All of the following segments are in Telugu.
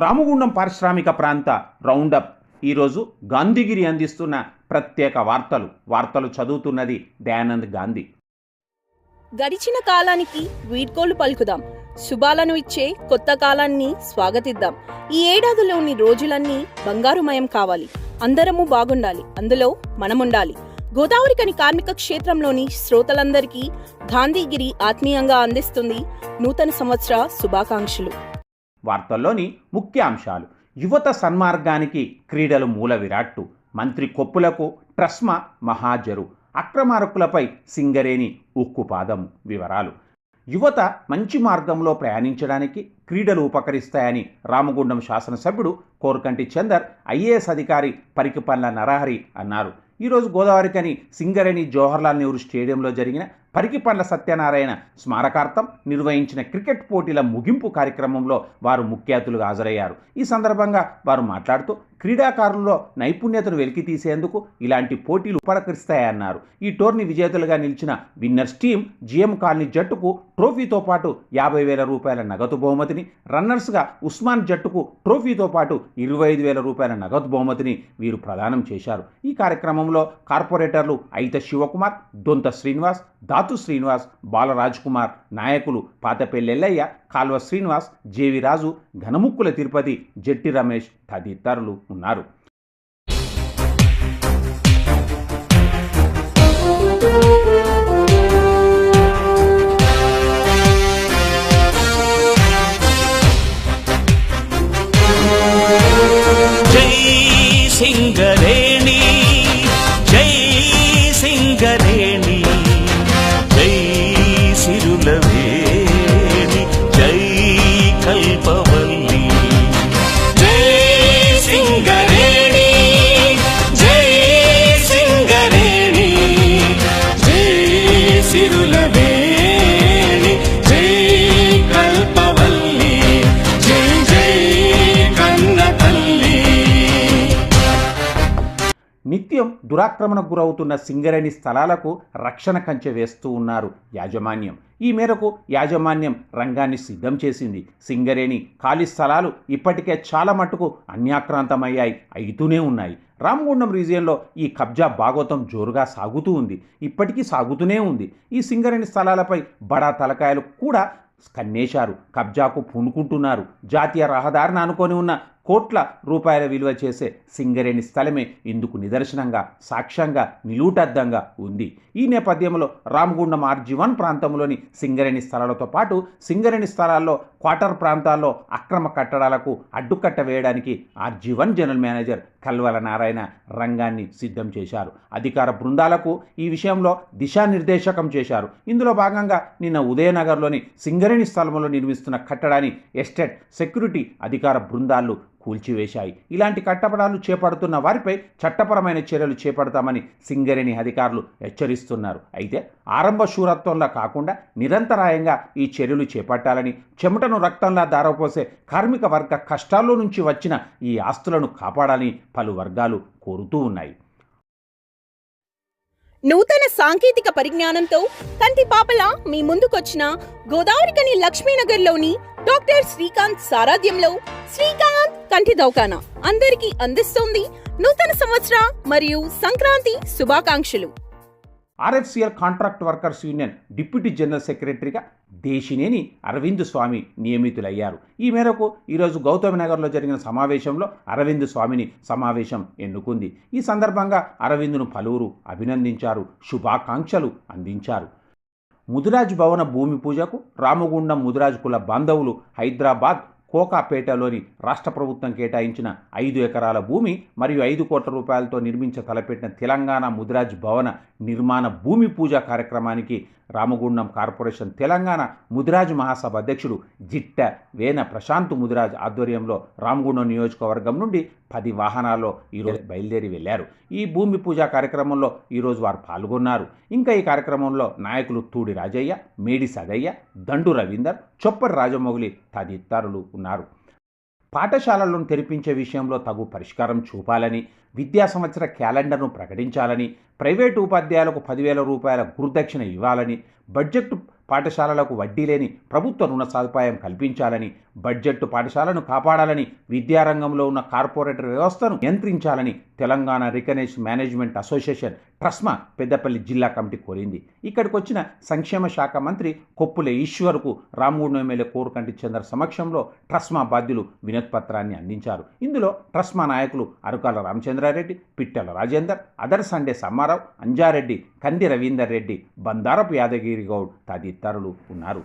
రామగుండం పారిశ్రామిక ప్రాంత రౌండప్. ఈరోజు గాంధీగిరి అందిస్తున్న ప్రత్యేక వార్తలు. వార్తలు చదువుతున్నది దయానంద్ గాంధీ. గడిచిన కాలానికి వీడ్కోలు పలుకుదాం. శుభాలను ఇచ్చే కొత్త కాలాన్ని స్వాగతిద్దాం. ఈ ఏడాదిలోని రోజులన్నీ బంగారుమయం కావాలి. అందరము బాగుండాలి. అందులో మనముండాలి. గోదావరికని కార్మిక క్షేత్రంలోని శ్రోతలందరికీ గాంధీగిరి ఆత్మీయంగా అందిస్తుంది నూతన సంవత్సర శుభాకాంక్షలు. వార్తల్లోని ముఖ్యాంశాలు. యువత సన్మార్గానికి క్రీడలు మూల విరాట్టు. మంత్రి కొప్పులకు ట్రస్మా మహాజరు. అక్రమారకులపై సింగరేణి ఉక్కుపాదం వివరాలు. యువత మంచి మార్గంలో ప్రయాణించడానికి క్రీడలు ఉపకరిస్తాయని రామగుండం శాసనసభ్యుడు కోరకంటి చందర్ ఐఏఎస్ అధికారి పరికిపల్ల నరహరి అన్నారు. ఈరోజు గోదావరికని సింగరేణి జవహర్లాల్ నెహ్రూ స్టేడియంలో జరిగిన పరికిపండ్ల సత్యనారాయణ స్మారకార్థం నిర్వహించిన క్రికెట్ పోటీల ముగింపు కార్యక్రమంలో వారు ముఖ్య అతిథులుగా హాజరయ్యారు. ఈ సందర్భంగా వారు మాట్లాడుతూ క్రీడాకారుల్లో నైపుణ్యతను వెలికి తీసేందుకు ఇలాంటి పోటీలు ఉపకరిస్తాయన్నారు. ఈ టోర్నీ విజేతలుగా నిలిచిన విన్నర్స్ టీం జిఎం కాలనీ జట్టుకు ట్రోఫీతో పాటు యాభై వేల రూపాయల నగదు బహుమతిని రన్నర్స్గా ఉస్మాన్ జట్టుకు ట్రోఫీతో పాటు ఇరవై ఐదు వేల రూపాయల నగదు బహుమతిని వీరు ప్రదానం చేశారు. ఈ కార్యక్రమంలో కార్పొరేటర్లు అయిత శివకుమార్ దొంత శ్రీనివాస్ దాతు శ్రీనివాస్ బాలరాజ్ కుమార్ నాయకులు పాతపెల్లెల్లయ్య కాల్వ శ్రీనివాస్ జేవి రాజు ఘనముక్కుల తిరుపతి జట్టి రమేష్ తదితరులు ఉన్నారు. నిత్యం దురాక్రమణకు గురవుతున్న సింగరేణి స్థలాలకు రక్షణ కంచె వేస్తూ ఉన్నారు యాజమాన్యం. ఈ మేరకు యాజమాన్యం రంగాన్ని సిద్ధం చేసింది. సింగరేణి ఖాళీ స్థలాలు ఇప్పటికే చాలా మట్టుకు అన్యాక్రాంతమయ్యాయి అయితూనే ఉన్నాయి. రామగుండం రీజియన్లో ఈ కబ్జా భాగోతం జోరుగా సాగుతూ ఉంది. ఇప్పటికీ సాగుతూనే ఉంది. ఈ సింగరేణి స్థలాలపై బడా తలకాయలు కూడా కన్నేశారు కబ్జాకు పూనుకుంటున్నారు. జాతీయ రహదారిని అనుకొని ఉన్న కోట్ల రూపాయల విలువ చేసే సింగరేణి స్థలమే ఇందుకు నిదర్శనంగా సాక్ష్యంగా నిలూటద్దంగా ఉంది. ఈ నేపథ్యంలో రామగుండం ఆర్జీ వన్ ప్రాంతంలోని సింగరేణి స్థలాలతో పాటు సింగరేణి స్థలాల్లో క్వార్టర్ ప్రాంతాల్లో అక్రమ కట్టడాలకు అడ్డుకట్ట వేయడానికి R G one general manager Kalvala Narayana రంగాన్ని సిద్ధం చేశారు. అధికార బృందాలకు ఈ విషయంలో దిశానిర్దేశకం చేశారు. ఇందులో భాగంగా నిన్న ఉదయనగర్లోని సింగరేణి స్థలంలో నిర్మిస్తున్న కట్టడాన్ని ఎస్టేట్ సెక్యూరిటీ అధికార బృందాలు కూల్చివేశాయి. ఇలాంటి కట్టపడాలు చేపడుతున్న వారిపై చట్టపరమైన చర్యలు చేపడతామని సింగరేణి అధికారులు హెచ్చరిస్తున్నారు. అయితే ఆరంభ శూరత్వంలా కాకుండా నిరంతరాయంగా ఈ చర్యలు చేపట్టాలని చెమటను రక్తంలా దారపోసే కార్మిక వర్గ కష్టాల్లో నుంచి వచ్చిన ఈ ఆస్తులను కాపాడాలని పలు వర్గాలు కోరుతూ ఉన్నాయి. నూతన సాంకేతిక పరిజ్ఞానంతో కంటి పాపల మీ ముందుకొచ్చిన గోదావరికని లక్ష్మీనగర్లోని డాక్టర్ శ్రీకాంత్ సారాధ్యంలో శ్రీకాంత్ కంటి దౌకానా అందరికీ అందిస్తోంది నూతన సంవత్సర మరియు సంక్రాంతి శుభాకాంక్షలు. RFCL contract workers union deputy general సెక్రటరీగా దేశినేని అరవింద్ స్వామి నియమితులయ్యారు. ఈ మేరకు ఈరోజు గౌతమ్ నగర్లో జరిగిన సమావేశంలో అరవింద్ స్వామిని సమావేశం ఎన్నుకుంది. ఈ సందర్భంగా అరవింద్ను పలువురు అభినందించారు శుభాకాంక్షలు అందించారు. ముదిరాజ్ భవన భూమి పూజకు రామగుండం ముదిరాజ్ కుల బాంధవులు హైదరాబాద్ కోకాపేటలోని రాష్ట్ర ప్రభుత్వం కేటాయించిన ఐదు ఎకరాల భూమి మరియు ఐదు కోట్ల రూపాయలతో నిర్మించ తలపెట్టిన తెలంగాణ ముదిరాజ్ భవన నిర్మాణ భూమి పూజ కార్యక్రమానికి రామగుండం కార్పొరేషన్ తెలంగాణ ముదిరాజ్ మహాసభ అధ్యక్షుడు జిట్ట వేన ప్రశాంత్ ముదిరాజ్ ఆధ్వర్యంలో రామగుండం నియోజకవర్గం నుండి పది వాహనాల్లో ఈరోజు బయలుదేరి వెళ్ళారు ఈ భూమి పూజ కార్యక్రమంలో ఈరోజు వారు పాల్గొన్నారు. ఇంకా ఈ కార్యక్రమంలో నాయకులు తూడి రాజయ్య మేడి సదయ్య దండు రవీందర్ చొప్పరి రాజమౌళి తదితరులు ఉన్నారు. పాఠశాలలను తెరిపించే విషయంలో తగు పరిష్కారం చూపాలని విద్యా సంవత్సర క్యాలెండర్ను ప్రకటించాలని ప్రైవేటు ఉపాధ్యాయులకు పదివేల రూపాయల గురుదక్షిణ ఇవ్వాలని బడ్జెట్ పాఠశాలలకు వడ్డీ లేని ప్రభుత్వ రుణ సదుపాయం కల్పించాలని బడ్జెట్ పాఠశాలను కాపాడాలని విద్యారంగంలో ఉన్న కార్పొరేటర్ వ్యవస్థను నియంత్రించాలని Telangana recognise management association TRSMA Peddapalli జిల్లా కమిటీ కోరింది. ఇక్కడికి వచ్చిన సంక్షేమ శాఖ మంత్రి కొప్పుల ఈశ్వర్కు రామూడు ఎమ్మెల్యే కోరుకంటి చంద్ర సమక్షంలో ట్రస్మా బాధ్యులు వినోత్పత్రాన్ని అందించారు. ఇందులో ట్రస్మా నాయకులు అరుకాల రామచంద్రారెడ్డి పిట్టల రాజేందర్ అదర్ సండే సమ్మారావు అంజారెడ్డి కంది రవీందర్ రెడ్డి బందారపు యాదగిరి గౌడ్ తదితరులు ఉన్నారు.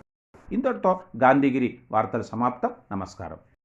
ఇంతటితో గాంధీగిరి వార్తలు సమాప్తం. నమస్కారం.